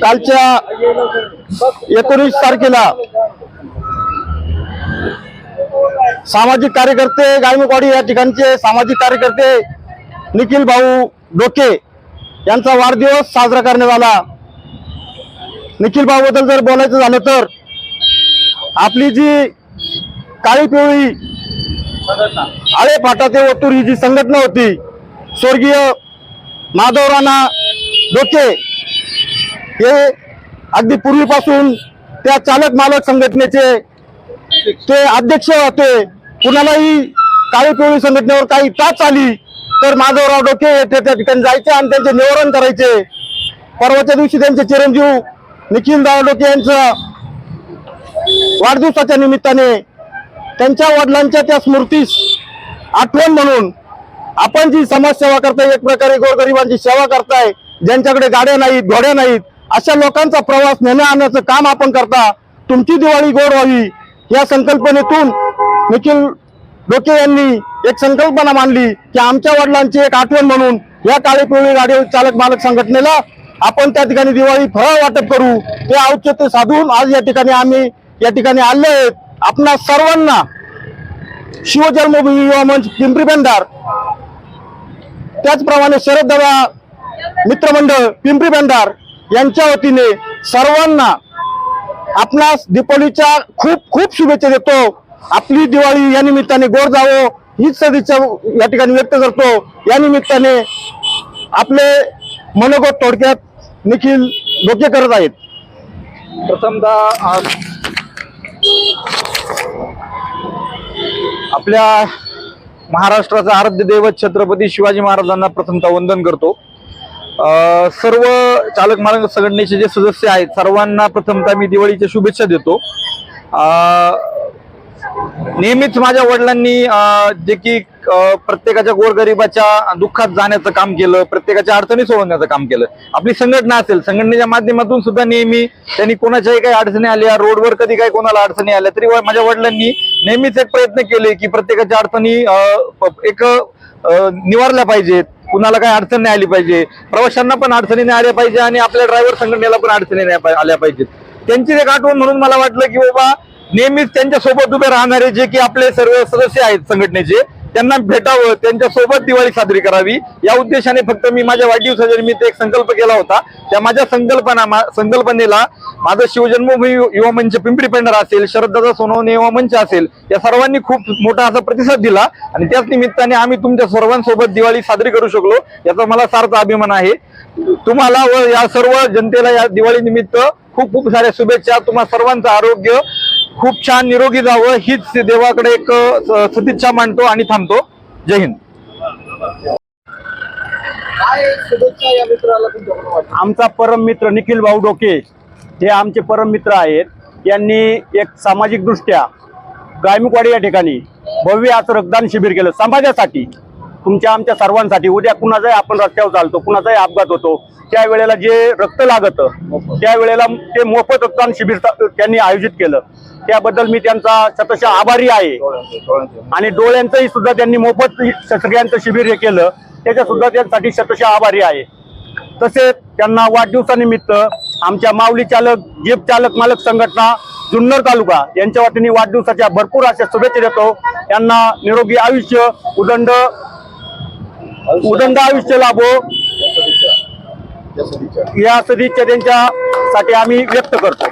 कालच्या एकोणीस तारखेला सामाजिक कार्यकर्ते गायमुखवाडी या ठिकाणचे सामाजिक कार्यकर्ते निखिल भाऊ डोके यांचा वाढदिवस साजरा करण्यात आला. निखिल भाऊ बद्दल जर बोलायचं झालं तर आपली जी काळी पिवळी आळे फाटा ते ओतूर ही जी संघटना होती स्वर्गीय माधव राणा डोके हे अगदी पूर्वीपासून त्या चालक मालक संघटनेचे ते अध्यक्ष होते. कुणालाही काळी पिवळी संघटनेवर काही टाच आली तर माधवराव डोके हे त्या ठिकाणी जायचे आणि त्यांचे निवारण करायचे. परवाच्या दिवशी त्यांचे चिरंजीव निखिल डोके यांचं वाढदिवसाच्या निमित्ताने त्यांच्या वडिलांच्या त्या स्मृतीस आठवण म्हणून आपण जी समाजसेवा करताय एक प्रकारे गोरगरिबांची सेवा करताय ज्यांच्याकडे गाड्या नाहीत घोड्या नाहीत अशा लोकांचा प्रवास नेण्या आणण्याचं काम आपण करता तुमची दिवाळी गोड व्हावी या संकल्पनेतून निखिल डोके यांनी एक संकल्पना मांडली की आमच्या वडिलांची एक आठवण म्हणून या काळी पिवळी गाडी चालक मालक संघटनेला आपण त्या ठिकाणी दिवाळी फळ वाटप करू ते औचित्य साधून आज या ठिकाणी आम्ही या ठिकाणी आले आहेत. आपणा सर्वांना शिवजन्मभूमी युवा मंच पिंपरी पेंडार त्याचप्रमाणे शरद दादा मित्रमंडळ पिंपरी भंडार यांच्या वतीने सर्वांना आपणास दीपावलीच्या खूप खूप शुभेच्छा देतो. आपली दिवाळी या निमित्ताने गोड जावो हीच सदिच्छा या ठिकाणी व्यक्त करतो. या निमित्ताने आपले मनोगत थोडक्यात निखिल डोके करत आहेत. प्रथमदा आज आपल्या महाराष्ट्राचा आराध्य दैवत छत्रपती शिवाजी महाराजांना प्रथमतः वंदन करतो. सर्व चालक मालक संघटनेचे जे सदस्य आहेत सर्वांना प्रथमतः मी दिवाळीच्या शुभेच्छा देतो. नेहमीच माझ्या वडिलांनी जे की प्रत्येकाच्या गोरगरिबाच्या दुःखात जाण्याचं काम केलं प्रत्येकाच्या अडचणी सोडवण्याचं काम केलं. आपली संघटना असेल संघटनेच्या माध्यमातून सुद्धा नेहमी त्यांनी कोणाच्याही काही अडचणी आल्या रोडवर कधी काही कोणाला अडचणी आल्या तरी व- माझ्या वडिलांनी नेहमीच एक प्रयत्न केले की प्रत्येकाच्या अडचणी प- एक निवारल्या पाहिजेत. कुणाला काही अडचण नाही आली पाहिजे. प्रवाशांना पण अडचणी नाही आल्या पाहिजे आणि आपल्या ड्रायव्हर संघटनेला पण अडचणी नाही आल्या पाहिजेत. त्यांची एक आठवण म्हणून मला वाटलं की बाबा नेहमीच त्यांच्यासोबत उभे राहणारे जे की आपले सर्व सदस्य आहेत संघटनेचे त्यांना भेटावं त्यांच्यासोबत दिवाळी साजरी करावी. या उद्देशाने फक्त मी माझ्या वाढदिवसाच्या निमित्त एक संकल्प केला होता. त्या माझ्या संकल्पना मा- संकल्पनेला माझं शिवजन्मभूमी युवा मंच पिंपरी पेंढर असेल शरददादा सोनवणे युवा मंच असेल या सर्वांनी खूप मोठा असा प्रतिसाद दिला. आणि त्याच निमित्ताने आम्ही तुमच्या सर्वांसोबत दिवाळी साजरी करू शकलो याचा मला सार्थ अभिमान आहे. तुम्हाला व या सर्व जनतेला या दिवाळी निमित्त खूप खूप साऱ्या शुभेच्छा. तुम्हा सर्वांचं आरोग्य खूप छान निरोगी जावं हीच देवाकडे एक सदिच्छा मांडतो आणि थांबतो. जय हिंद. आमचा परम मित्र निखिल भाऊ डोके हे आमचे परम मित्र आहेत. यांनी एक सामाजिक दृष्ट्या गायमुखवाडी या ठिकाणी भव्य असं रक्तदान शिबिर केलं. समाजासाठी तुमच्या आमच्या सर्वांसाठी. उद्या कुणाचाही आपण रस्त्यावर चालतो कुणाचाही अपघात होतो त्यावेळेला जे रक्त लागत त्यावेळेला ते मोफत रक्तदान शिबिर त्यांनी आयोजित केलं. त्याबद्दल मी त्यांचा शतशः आभारी आहे. आणि डोळ्यांचंही सुद्धा त्यांनी मोफत शस्त्रक्रियांचं शिबिर हे केलं त्याच्या सुद्धा त्यांच्यासाठी शतशः आभारी आहे. तसेच त्यांना वाढदिवसानिमित्त आमच्या माऊली चालक जीप चालक मालक संघटना जुन्नर तालुका यांच्या वतीने वाढदिवसाच्या भरपूर अशा शुभेच्छा देतो. यांना निरोगी आयुष्य उदंड उदंड आयुष्य लाभो. या सदिच्छा त्यांच्यासाठी आम्ही व्यक्त करतो.